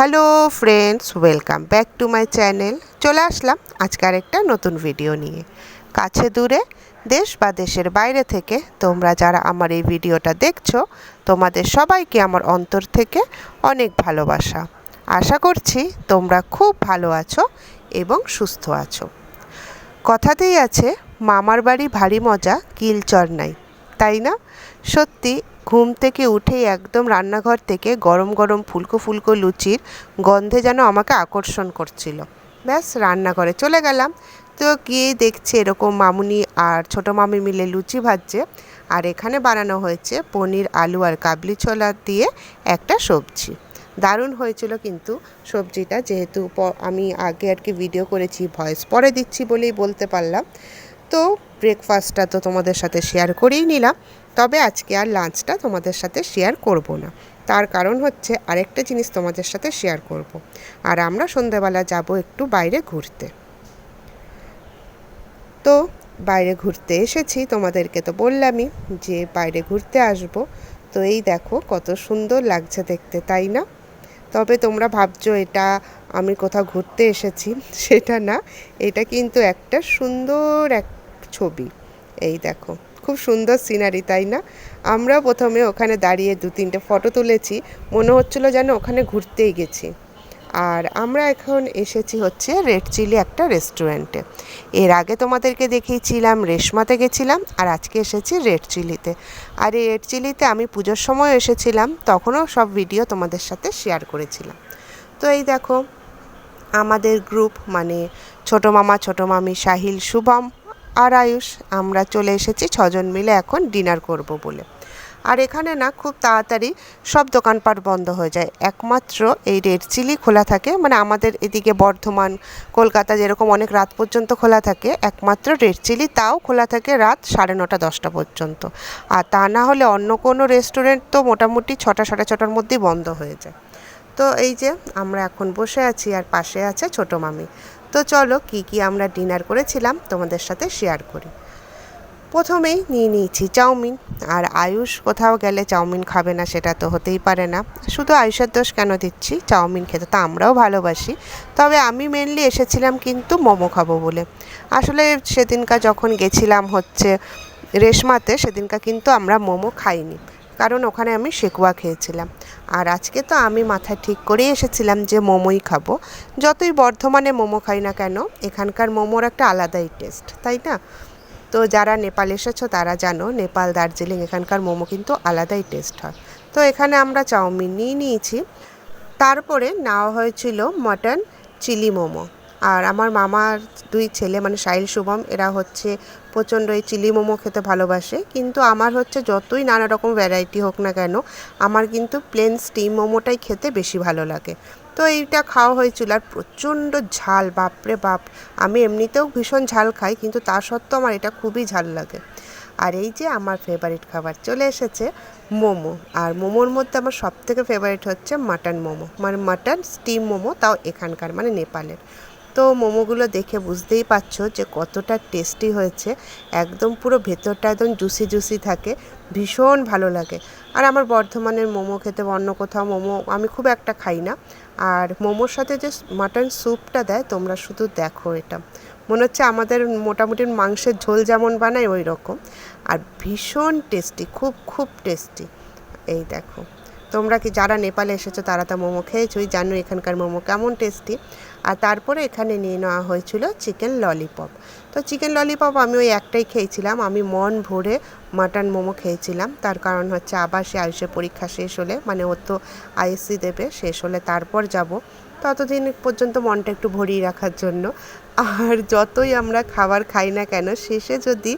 Hello friends, welcome back to my channel. চলে আসলাম আজকের একটা নতুন ভিডিও নিয়ে। কাছে দূরে, দেশ বা দেশের বাইরে থেকে তোমরা যারা আমার এই ভিডিওটা দেখছ, তোমাদের সবাইকে আমার অন্তর থেকে অনেক ভালোবাসা। আশা করছি তোমরা খুব ভালো আছো এবং সুস্থ আছো। কথাতেই আছে, মামার বাড়ি ভারী মজা, কিলচর নাই। তাই না? সত্যি, ঘুম থেকে উঠেই একদম রান্নাঘর থেকে গরম গরম ফুলকো ফুলকো লুচির গন্ধে যেন আমাকে আকর্ষণ করছিল। ব্যাস, রান্নাঘরে চলে গেলাম। তো গিয়ে দেখছি এরকম মামুনি আর ছোটো মামি মিলে লুচি ভাজছে। আর এখানে বানানো হয়েছে পনির, আলু আর কাবলি ছোলা দিয়ে একটা সবজি। দারুণ হয়েছিল কিন্তু সবজিটা। যেহেতু আমি আগে আর কি ভিডিও করেছি ভয়েস পরে দিচ্ছি বলেই বলতে পারলাম। তো ব্রেকফাস্টটা তো তোমাদের সাথে শেয়ার করেই নিলাম। তবে আজকে আর লাঞ্চটা তোমাদের সাথে শেয়ার করব না। তার কারণ হচ্ছে আরেকটা জিনিস তোমাদের সাথে শেয়ার করব। আর আমরা সন্ধেবেলা যাব একটু বাইরে ঘুরতে। তো বাইরে ঘুরতে এসেছি, তোমাদেরকে তো বললামই যে বাইরে ঘুরতে আসব। তো এই দেখো কত সুন্দর লাগছে দেখতে, তাই না? তবে তোমরা ভাবছ এটা আমি কোথাও ঘুরতে এসেছি, সেটা না। এটা কিন্তু একটা সুন্দর এক ছবি। এই দেখো, খুব সুন্দর সিনারি তাই না? আমরা প্রথমে ওখানে দাঁড়িয়ে দু তিনটে ফটো তুলেছি, মনে হচ্ছিল যেন ওখানে ঘুরতেই গেছি। আর আমরা এখন এসেছি হচ্ছে রেড চিলি একটা রেস্টুরেন্টে এর আগে তোমাদেরকে দেখিয়েছিলাম, রেশমাতে গেছিলাম, আর আজকে এসেছি রেড চিলিতে আর এই রেড চিলিতে আমি পুজোর সময় এসেছিলাম, তখনও সব ভিডিও তোমাদের সাথে শেয়ার করেছিলাম। তো এই দেখো, আমাদের গ্রুপ মানে ছোটো মামা, ছোটো মামি, সাহিল, শুভম আর আয়ুষ, আমরা চলে এসেছি ছজন মিলে এখন ডিনার করব বলে। আর এখানে না খুব তাড়াতাড়ি সব দোকানপাট বন্ধ হয়ে যায়। একমাত্র এই রেড চিলি খোলা থাকে মানে আমাদের এদিকে বর্ধমান, কলকাতা যেরকম অনেক রাত পর্যন্ত খোলা থাকে, একমাত্র রেড চিলি তাও খোলা থাকে রাত সাড়ে নটা, দশটা পর্যন্ত। আর তা না হলে অন্য কোনো রেস্টুরেন্ট তো মোটামুটি ছটা, সাড়ে ছটার মধ্যেই বন্ধ হয়ে যায়। তো এই যে আমরা এখন বসে আছি আর পাশে আছে ছোটো মামি। তো চলো কি কি আমরা ডিনার করেছিলাম তোমাদের সাথে শেয়ার করি। প্রথমেই নিয়ে নিয়েছি চাউমিন। আর আয়ুষ কোথাও গেলে চাউমিন খাবে না সেটা তো হতেই পারে না। শুধু আয়ুষের দোষ কেন দিচ্ছি? চাউমিন খেতে তো আমরাও ভালোবাসি। তবে আমি মেনলি এসেছিলাম কিন্তু মোমো খাব বলে। আসলে সেদিনকার যখন গেছিলাম হচ্ছে রেশমাতে, সেদিনকার কিন্তু আমরা মোমো খাইনি। কারণ ওখানে আমি শেকুয়া খেয়েছিলাম। আর আজকে তো আমি মাথায় ঠিক করেই এসেছিলাম যে মোমোই খাব। যতই বর্ধমানে মোমো খাই না কেন, এখানকার মোমোর একটা আলাদাই টেস্ট তাই না? তো যারা নেপাল এসেছ তারা জানো, নেপাল, দার্জিলিং এখানকার মোমো কিন্তু আলাদাই টেস্ট হয়। তো এখানে আমরা চাউমিন নিয়ে নিয়েছি। তারপরে নেওয়া হয়েছিল মটন চিলি মোমো। আর আমার মামার দুই ছেলে মানে সাহিল শুভম, এরা হচ্ছে প্রচণ্ড এই চিলি মোমো খেতে ভালোবাসে। কিন্তু আমার হচ্ছে যতই নানা রকম ভ্যারাইটি হোক না কেন, আমার কিন্তু প্লেন স্টিম মোমোটাই খেতে বেশি ভালো লাগে। তো এইটা খাওয়া হয়েছিল আর প্রচণ্ড ঝাল, বাপরে বাপ। আমি এমনিতেও ভীষণ ঝাল খাই, কিন্তু তা সত্ত্বেও আমার এটা খুবই ঝাল লাগে। আর এই যে আমার ফেভারিট খাবার, চলে এসেছে মোমো। আর মোমোর মধ্যে আমার সবথেকে ফেভারিট হচ্ছে মাটন মোমো। মানে মাটন স্টিম মোমো, তাও এখানকার মানে নেপালের। তো মোমোগুলো দেখে বুঝতেই পারছ যে কতটা টেস্টি হয়েছে। একদম পুরো ভেতরটা একদম জুসি জুসি থাকে, ভীষণ ভালো লাগে। আর আমার বর্ধমানের মোমো খেতে অন্য কোথাও মোমো আমি খুব একটা খাই না। আর মোমোর সাথে যে মাটন স্যুপটা দেয়, তোমরা শুধু দেখো এটা। মনে হচ্ছে আমাদের মোটামুটি মাংসের ঝোল যেমন বানায় ওই রকম আর ভীষণ টেস্টি খুব খুব টেস্টি এই দেখো। তোমরা কি যারা নেপালে এসেছ তারা তো মোমো খেয়েছোই জানো এখানকার মোমো কেমন টেস্টি। আর তারপরে এখানে নিয়ে নেওয়া হয়েছিল চিকেন ললিপপ। তো চিকেন ললিপপ আমি ওই একটাই খেয়েছিলাম, আমি মন ভরে মাটন মোমো খেয়েছিলাম। তার কারণ হচ্ছে আবার সে আয়ুষের পরীক্ষা শেষ হলে মানে ও তো আইএসসি দেবে, শেষ হলে তারপর যাব। ততদিন পর্যন্ত মনটা একটু ভরিয়ে রাখার জন্য। আর যতই আমরা খাবার খাই না কেন, শেষে যদি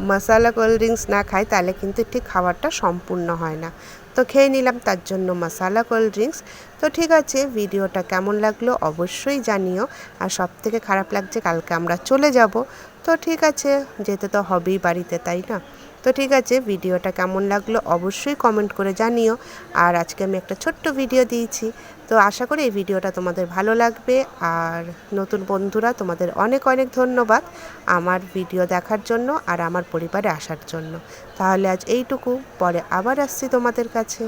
মশালা কোল্ড ড্রিঙ্কস না খাই, তাহলে কিন্তু ঠিক খাবারটা সম্পূর্ণ হয় না। তো খেয়ে নিলাম, তার জন্য মশালা কোল্ড ড্রিঙ্কস। তো ঠিক আছে, ভিডিওটা কেমন লাগল অবশ্যই জানিও। আর সব থেকে খারাপ লাগছে, কালকে আমরা চলে যাব। তো ঠিক আছে, যেতে তো হবেই বাড়িতে, তাই না? তো ঠিক আছে, ভিডিওটা কেমন লাগল অবশ্যই কমেন্ট করে জানিও। আর আজকে আমি একটা ছোট্ট ভিডিও দিয়েছি। তো আশা করি এই ভিডিওটা তোমাদের ভালো লাগবে। আর নতুন বন্ধুরা, তোমাদের অনেক অনেক ধন্যবাদ আমার ভিডিও দেখার জন্য আর আমার পরিবারে আসার জন্য। তাহলে আজ এইটুকু, পরে আবার আসছি তোমাদের কাছে।